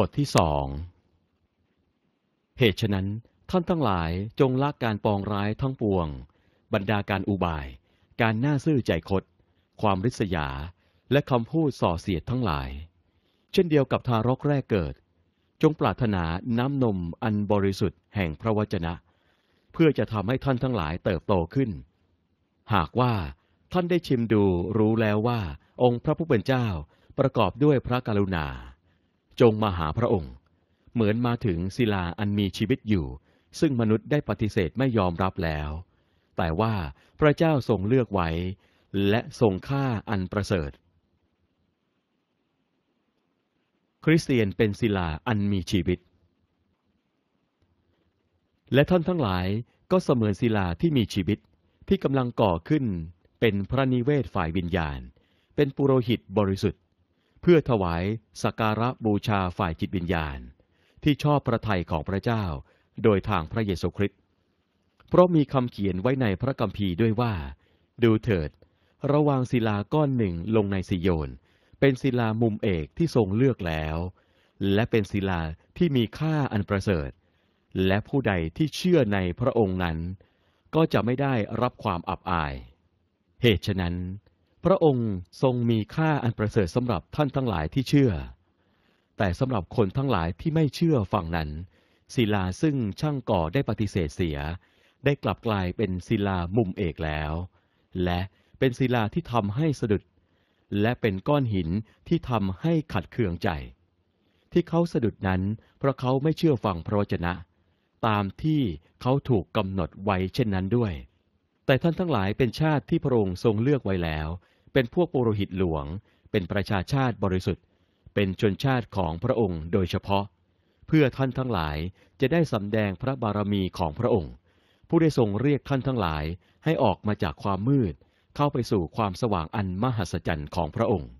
บทที่สองเหตุฉะนั้นท่านทั้งหลายจงละการปองร้ายทั้งปวง บรรดาการอุบาย การหน้าซื่อใจคด ความริษยา และคำพูดส่อเสียดทั้งหลาย เช่นเดียวกับทารกแรกเกิด จงปรารถนาน้ำนมอันบริสุทธิ์แห่งพระวจนะ เพื่อจะทำให้ท่านทั้งหลายเติบโตขึ้น หากว่าท่านได้ชิมดูรู้แล้วว่า องค์พระผู้เป็นเจ้าประกอบด้วยพระกรุณา จงมาหาพระองค์ เหมือนมาถึงศิลาอันมีชีวิตอยู่ ซึ่งมนุษย์ได้ปฏิเสธไม่ยอมรับแล้ว แต่ว่าพระเจ้าทรงเลือกไว้ และทรงค่าอันประเสริฐ คริสเตียนเป็นศิลาอันมีชีวิต และท่านทั้งหลายก็เสมือนศิลาที่มีชีวิตที่กำลังก่อขึ้นเป็นพระนิเวศฝ่ายวิญญาณ เป็นปุโรหิตบริสุทธิ์ เพื่อถวายสักการะบูชาฝ่ายจิตวิญญาณ ที่ชอบพระทัยของพระเจ้า โดยทางพระเยซูคริสต์เพราะมีคำเขียนไว้ในพระคัมภีร์ด้วยว่า ดูเถิด ระวางศิลาก้อนหนึ่งลงในสิโยน เป็นศิลามุมเอกที่ทรงเลือกแล้ว และเป็นศิลาที่มีค่าอันประเสริฐ และผู้ใดที่เชื่อในพระองค์นั้น ก็จะไม่ได้รับความอับอาย เหตุฉะนั้น พระองค์ทรงมีค่าอันประเสริฐสำหรับท่านทั้งหลายที่เชื่อ แต่สำหรับคนทั้งหลายที่ไม่เชื่อฝั่งนั้น ศิลาซึ่งช่างก่อได้ปฏิเสธเสีย ได้กลับกลายเป็นศิลามุมเอกแล้ว และเป็นศิลาที่ทำให้สะดุด และเป็นก้อนหินที่ทำให้ขัดเคืองใจ ที่เขาสะดุดนั้น เพราะเขาไม่เชื่อฟังพระวจนะ ตามที่เขาถูกกำหนดไว้เช่นนั้นด้วย แต่ท่านทั้งหลายเป็นชาติที่พระองค์ทรงเลือกไว้แล้ว เป็นพวกปุโรหิตหลวง เป็นประชาชาติบริสุทธิ์ เป็นชนชาติของพระองค์โดยเฉพาะ เพื่อท่านทั้งหลายจะได้สำแดงพระบารมีของพระองค์ ผู้ได้ทรงเรียกท่านทั้งหลายให้ออกมาจากความมืด เข้าไปสู่ความสว่างอันมหัศจรรย์ของพระองค์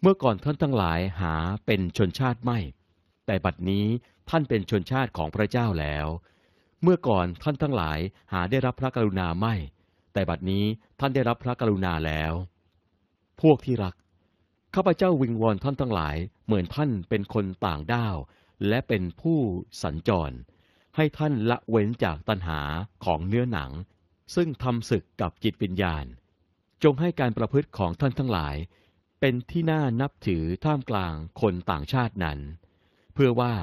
เมื่อก่อนท่านทั้งหลายหาเป็นชนชาติไม่ แต่บัดนี้ท่านเป็นชนชาติของพระเจ้าแล้ว เมื่อก่อนท่านทั้งหลายหาได้รับพระกรุณาไม่ แต่บัดนี้ท่านได้รับพระกรุณาแล้ว พวกที่รัก ข้าพเจ้าวิงวอนท่านทั้งหลาย เหมือนท่านเป็นคนต่างด้าว และเป็นผู้สัญจร ให้ท่านละเว้นจากตัณหาของเนื้อหนัง ซึ่งทำศึกกับจิตวิญญาณ จงให้การประพฤติของท่านทั้งหลาย เป็นที่น่านับถือท่ามกลางคนต่างชาตินั้น เพื่อว่า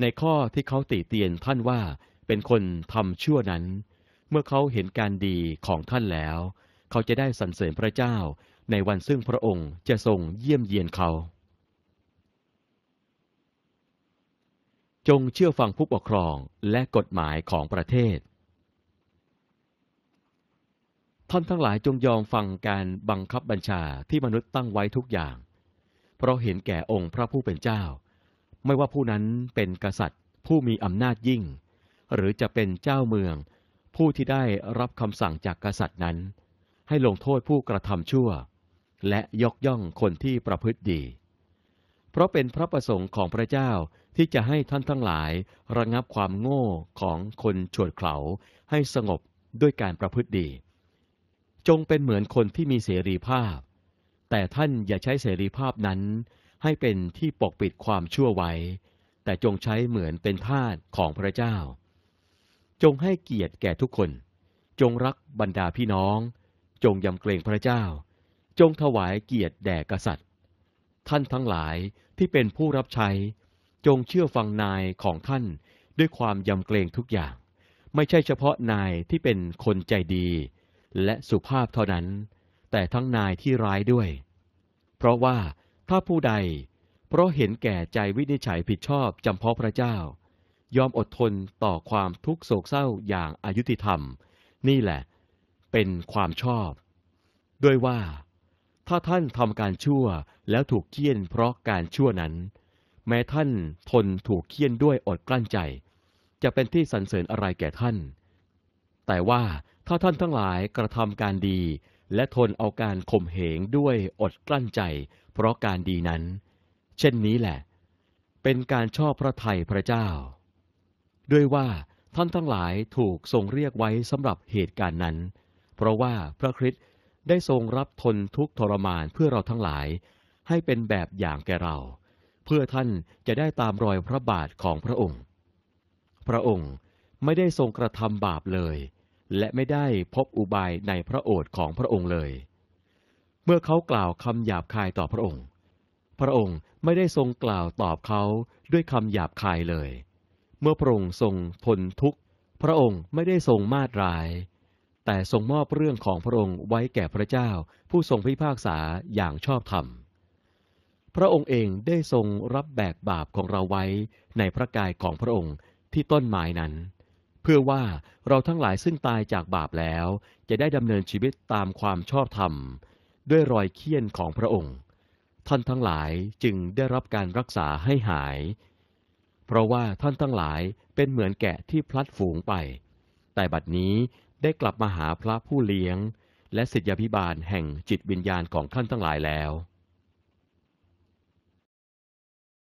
ในข้อที่เขาติเตียนท่านว่าเป็นคนทำชั่วนั้น เมื่อเขาเห็นการดีของท่านแล้ว เขาจะได้สรรเสริญพระเจ้าในวันซึ่งพระองค์จะทรงเยี่ยมเยียนเขา จงเชื่อฟังผู้ปกครองและกฎหมายของประเทศ ท่านทั้งหลายจงยอมฟังการบังคับบัญชาที่มนุษย์ตั้งไว้ทุกอย่าง เพราะเห็นแก่องค์พระผู้เป็นเจ้า ไม่ว่าผู้นั้นเป็นกษัตริย์ผู้มีอำนาจยิ่ง หรือจะเป็นเจ้าเมือง ผู้ที่ได้รับคำสั่งจากกษัตริย์นั้น ให้ลงโทษผู้กระทำชั่ว และยกย่องคนที่ประพฤติดี เพราะเป็นพระประสงค์ของพระเจ้าที่จะให้ท่านทั้งหลายระงับความโง่ของคนฉวดเขลาให้สงบด้วยการประพฤติดี จงเป็นเหมือนคนที่มีเสรีภาพ แต่ท่านอย่าใช้เสรีภาพนั้น ให้เป็นที่ปกปิดความชั่วไว้ แต่จงใช้เหมือนเป็นทาสของพระเจ้า จงให้เกียรติแก่ทุกคน จงรักบรรดาพี่น้อง จงยำเกรงพระเจ้า จงถวายเกียรติแด่กษัตริย์ ท่านทั้งหลายที่เป็นผู้รับใช้ จงเชื่อฟังนายของท่านด้วยความยำเกรงทุกอย่าง ไม่ใช่เฉพาะนายที่เป็นคนใจดี และสุภาพเท่านั้น แต่ทั้งนายที่ร้ายด้วย เพราะว่าถ้าผู้ใด เพราะเห็นแก่ใจวินิจฉัยผิดชอบจำเพาะพระเจ้า ยอมอดทนต่อความทุกข์โศกเศร้าอย่างอายุติธรรม นี่แหละ เป็นความชอบ ด้วยว่า ถ้าท่านทำการชั่วแล้วถูกเคี่ยนเพราะการชั่วนั้น แม้ท่านทนถูกเคี่ยนด้วยอดกลั้นใจ จะเป็นที่สรรเสริญอะไรแก่ท่าน แต่ว่าถ้าท่านทั้งหลายกระทำการดี และทนเอาการข่มเหงด้วยอดกลั้นใจ เพราะการดีนั้น เช่นนี้แหละ เป็นการชอบพระทัยพระเจ้า ด้วยว่าท่านทั้งหลายถูกทรงเรียกไว้สำหรับเหตุการณ์นั้น เพราะว่าพระคริสต์ได้ทรงรับทนทุกทรมานเพื่อเราทั้งหลาย ให้เป็นแบบอย่างแก่เรา เพื่อท่านจะได้ตามรอยพระบาทของพระองค์ พระองค์ไม่ได้ทรงกระทำบาปเลย และไม่ได้พบอุบายในพระโอษฐ์ของพระองค์เลย เมื่อเขากล่าวคำหยาบคายต่อพระองค์ พระองค์ไม่ได้ทรงกล่าวตอบเขาด้วยคำหยาบคายเลย เมื่อพระองค์ทรงทนทุกข์พระองค์ไม่ได้ทรงมาดร้าย แต่ทรงมอบเรื่องของพระองค์ไว้แก่พระเจ้า ผู้ทรงพิพากษาอย่างชอบธรรม พระองค์เองได้ทรงรับแบกบาปของเราไว้ในพระกายของพระองค์ที่ต้นไม้นั้น เพื่อว่าเราทั้งหลายซึ่งตายจากบาปแล้ว จะได้ดำเนินชีวิตตามความชอบธรรม ด้วยรอยเคี่ยนของพระองค์ ท่านทั้งหลายจึงได้รับการรักษาให้หาย เพราะว่าท่านทั้งหลายเป็นเหมือนแกะที่พลัดฝูงไป แต่บัดนี้ได้กลับมาหาพระผู้เลี้ยง และสิทธยาพิบาลแห่งจิตวิญญาณของท่านทั้งหลายแล้ว